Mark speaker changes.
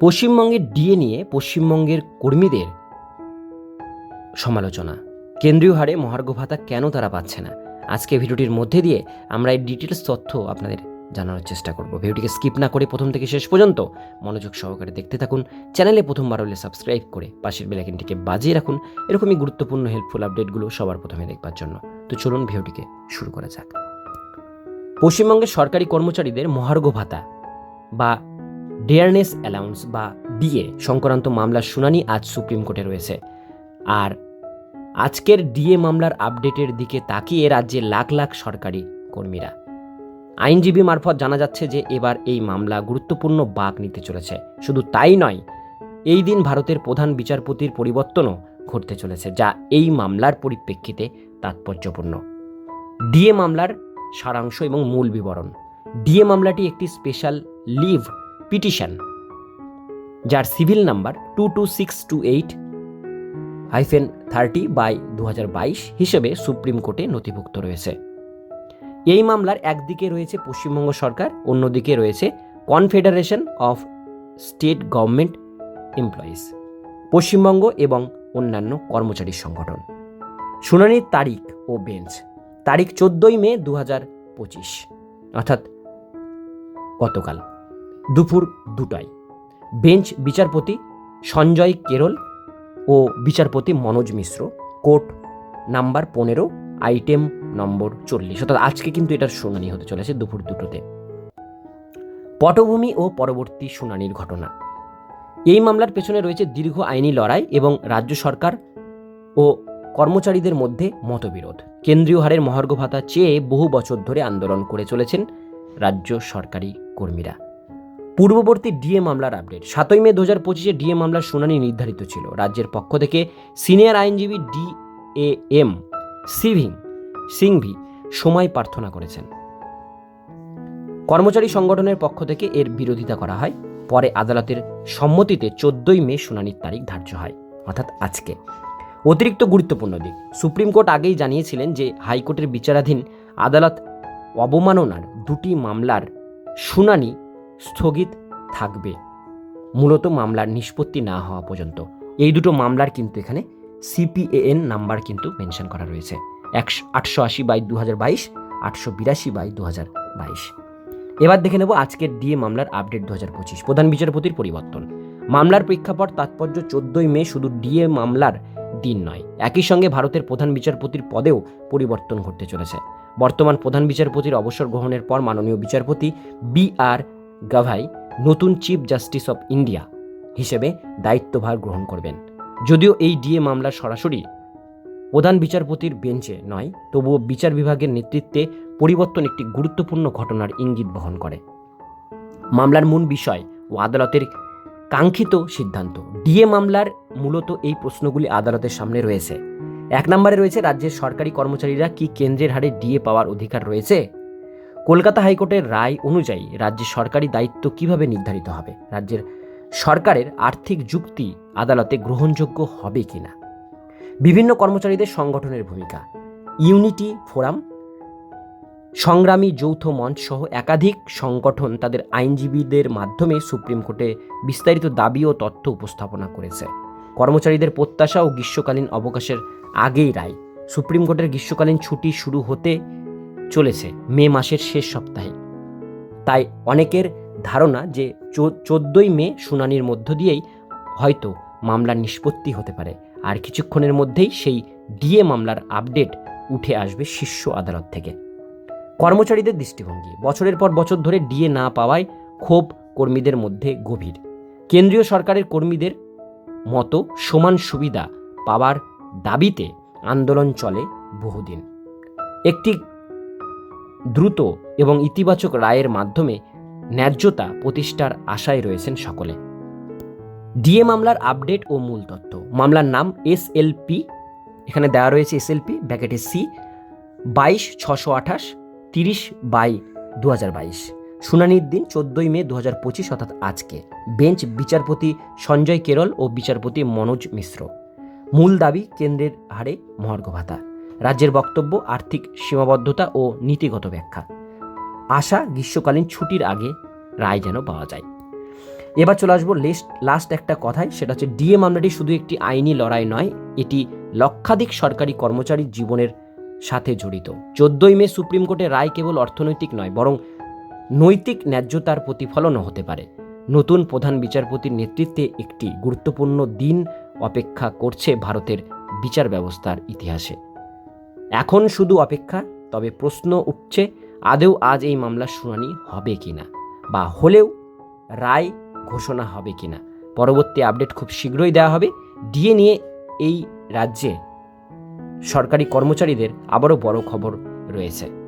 Speaker 1: পশ্চিমবঙ্গের ডিএ নিয়ে পশ্চিমবঙ্গের কর্মীদের সমালোচনা। কেন্দ্রীয় হারে মহার্ঘ ভাতা কেন তারা পাচ্ছে না? আজকে ভিডিওটির মধ্যে দিয়ে আমরা এই ডিটেলস তথ্য আপনাদের জানানোর চেষ্টা করব। ভিডিওটিকে স্কিপ না করে প্রথম থেকে শেষ পর্যন্ত মনোযোগ সহকারে দেখতে থাকুন। চ্যানেলে প্রথমবার হলে সাবস্ক্রাইব করে পাশের বেলাইকনটিকে বাজিয়ে রাখুন। এরকমই গুরুত্বপূর্ণ হেল্পফুল আপডেটগুলো সবার প্রথমে দেখবার জন্য। তো চলুন ভিডিওটিকে শুরু করা যাক। পশ্চিমবঙ্গের সরকারি কর্মচারীদের মহার্ঘ ভাতা বা ডেয়ারনেস অ্যালাউন্স বা ডিএ সংক্রান্ত মামলার শুনানি আজ সুপ্রিম কোর্টে রয়েছে। আর আজকের ডিএ মামলার আপডেটের দিকে তাকিয়ে রাজ্যে লাখ লাখ সরকারি কর্মীরা। আইনজীবী মারফত জানা যাচ্ছে যে এবার এই মামলা গুরুত্বপূর্ণ বাঁক নিতে চলেছে। শুধু তাই নয়, এই দিন ভারতের প্রধান বিচারপতির পরিবর্তনও ঘটতে চলেছে, যা এই মামলার পরিপ্রেক্ষিতে তাৎপর্যপূর্ণ। ডিএ মামলার সারাংশ এবং মূল বিবরণ। ডিএ মামলাটি একটি স্পেশাল লিভ পিটিশন, যার civil number two two six two eight hyphen thirty by দু হাজার বাইশ হিসেবে সুপ্রিম কোর্টে নথিভুক্ত রয়েছে। এই মামলার একদিকে রয়েছে পশ্চিমবঙ্গ সরকার, অন্যদিকে রয়েছে confederation of state government employees, Paschimbanga এবং অন্যান্য কর্মচারী সংগঠন। শুনানির তারিখ ও বেঞ্চ, তারিখ চোদ্দোই মে দু হাজার পঁচিশ, অর্থাৎ গতকাল। দুপুর দুটায়। বেঞ্চ বিচারপতি সঞ্জয় কেরল ও বিচারপতি মনোজ মিশ্র। কোর্ট নাম্বার পনেরো, আইটেম নম্বর চল্লিশ। অর্থাৎ আজকে কিন্তু এটার শুনানি হতে চলেছে দুপুর দুটোতে। পটভূমি ও পরবর্তী শুনানির ঘটনা। এই মামলার পেছনে রয়েছে দীর্ঘ আইনি লড়াই এবং রাজ্য সরকার ও কর্মচারীদের মধ্যে মতবিরোধ। কেন্দ্রীয় হারের মহার্ঘ ভাতা চেয়ে বহু বছর ধরে আন্দোলন করে চলেছেন রাজ্য সরকারি কর্মীরা। পূর্ববর্তী ডিএ মামলার আপডেট। সাতই মে দু হাজার পঁচিশে ডিএ মামলার শুনানি নির্ধারিত ছিল। রাজ্যের পক্ষ থেকে সিনিয়র আইনজীবী ডি এ এম সিভিং সিংভি সময় প্রার্থনা করেছেন। কর্মচারী সংগঠনের পক্ষ থেকে এর বিরোধিতা করা হয়। পরে আদালতের সম্মতিতে চোদ্দই মে শুনানির তারিখ ধার্য হয়। অর্থাৎ আজকে। অতিরিক্ত গুরুত্বপূর্ণ দিক। সুপ্রিম কোর্ট আগেই জানিয়েছিলেন যে হাইকোর্টের বিচারাধীন আদালত অবমাননার দুটি মামলার শুনানি স্থগিত থাকবে। মূলত মামলার নিষ্পত্তি না হওয়া পর্যন্ত। এই দুটো মামলার কিন্তু এখানে সিপিএএন নাম্বার কিন্তু মেনশন করা রয়েছে। একশো, আটশো আশি বাই দু হাজার বাইশ, আটশো বিরাশি বাই দু হাজার বাইশ। এবার দেখে নেব আজকের ডিএ মামলার আপডেট দু হাজার পঁচিশ। প্রধান বিচারপতির পরিবর্তন। মামলার প্রেক্ষাপট তাৎপর্য চোদ্দই মে শুধু ডিএ মামলার দিন নয়। একই সঙ্গে ভারতের প্রধান বিচারপতির পদেও পরিবর্তন ঘটতে চলেছে। বর্তমান প্রধান বিচারপতির অবসর গ্রহণের পর মাননীয় বিচারপতি বি আর গাভাই নতুন চিফ জাস্টিস অফ ইন্ডিয়া হিসেবে দায়িত্বভার গ্রহণ করবেন। যদিও এই ডিএ মামলা সরাসরি প্রধান বিচারপতির বেঞ্চে নয়, তবুও বিচার বিভাগের নেতৃত্বে পরিবর্তন একটি গুরুত্বপূর্ণ ঘটনার ইঙ্গিত বহন করে। মামলার মূল বিষয় ও আদালতের কাঙ্ক্ষিত সিদ্ধান্ত। ডিএ মামলার মূলত এই প্রশ্নগুলি আদালতের সামনে রয়েছে। এক নম্বরে রয়েছে, রাজ্যের সরকারি কর্মচারীরা কি কেন্দ্রের হারে ডিএ পাওয়ার অধিকার রয়েছে? কলকাতা হাইকোর্টের রায় অনুযায়ী রাজ্যের সরকারি দায়িত্ব কীভাবে নির্ধারিত হবে? রাজ্যের সরকারের আর্থিক যুক্তি আদালতে গ্রহণযোগ্য হবে কিনা? বিভিন্ন কর্মচারীদের সংগঠনের ভূমিকা? Unity forum? সংগ্রামী যৌথ মঞ্চ সহ একাধিক সংগঠন তাদের আইনজীবীদের মাধ্যমে সুপ্রিম কোর্টে বিস্তারিত দাবি ও তথ্য উপস্থাপনা করেছে। কর্মচারীদের প্রত্যাশা ও গ্রীষ্মকালীন অবকাশের আগেই রায়। সুপ্রিম কোর্টের গ্রীষ্মকালীন ছুটি শুরু হতে চলেছে মে মাসের শেষ সপ্তাহে। তাই অনেকের ধারণা যে চোদ্দই মে শুনানির মধ্য দিয়েই হয়তো মামলার নিষ্পত্তি হতে পারে। আর কিছুক্ষণের মধ্যেই সেই ডিএ মামলার আপডেট উঠে আসবে শীর্ষ আদালত থেকে। কর্মচারীদের দৃষ্টিভঙ্গি। বছরের পর বছর ধরে ডিএ না পাওয়ায় ক্ষোভ কর্মীদের মধ্যে গভীর। কেন্দ্রীয় সরকারের কর্মীদের মতো সমান সুবিধা পাওয়ার দাবিতে আন্দোলন চলে বহুদিন। একটি দ্রুত এবং ইতিবাচক রায়ের মাধ্যমে ন্যায্যতা প্রতিষ্ঠার আশায় রয়েছেন সকলে। ডিএ মামলার আপডেট ও মূল তথ্য। মামলার নাম এসএলপি এখানে দেওয়া রয়েছে এসএলপি ব্যাকেটে সি, বাইশ ছশো আঠাশ, তিরিশ বাই দু হাজার বাইশ। শুনানির দিন চোদ্দই মে দু হাজার পঁচিশ, অর্থাৎ আজকে। বেঞ্চ বিচারপতি সঞ্জয় কেরল ও বিচারপতি মনোজ মিশ্র। মূল দাবি, কেন্দ্রের হারে মহার্ঘ ভাতা। রাজ্যের বক্তব্য, আর্থিক সীমাবদ্ধতা ও নীতিগত ব্যাখ্যা। আশা গ্রীষ্মকালীন ছুটির আগে রায় যেন পাওয়া যায়। এবার চলে আসব লেস্ট লাস্ট একটা কথায়, সেটা হচ্ছে ডিএ মামলাটি শুধু একটি আইনি লড়াই নয়, এটি লক্ষাধিক সরকারি কর্মচারীর জীবনের সাথে জড়িত। চোদ্দই মে সুপ্রিম কোর্টের রায় কেবল অর্থনৈতিক নয়, বরং নৈতিক ন্যায্যতার প্রতিফলনও হতে পারে। নতুন প্রধান বিচারপতির নেতৃত্বে একটি গুরুত্বপূর্ণ দিন অপেক্ষা করছে ভারতের বিচার ব্যবস্থার ইতিহাসে। এখন শুধু অপেক্ষা, তবে প্রশ্ন উঠছে আদেও আজ এই মামলার শুনানি হবে কি না বা হলেও রায় ঘোষণা হবে কি না পরবর্তী আপডেট খুব শীঘ্রই দেওয়া হবে। ডিএ নিয়ে এই রাজ্যে সরকারি কর্মচারীদের আবারও বড় খবর রয়েছে।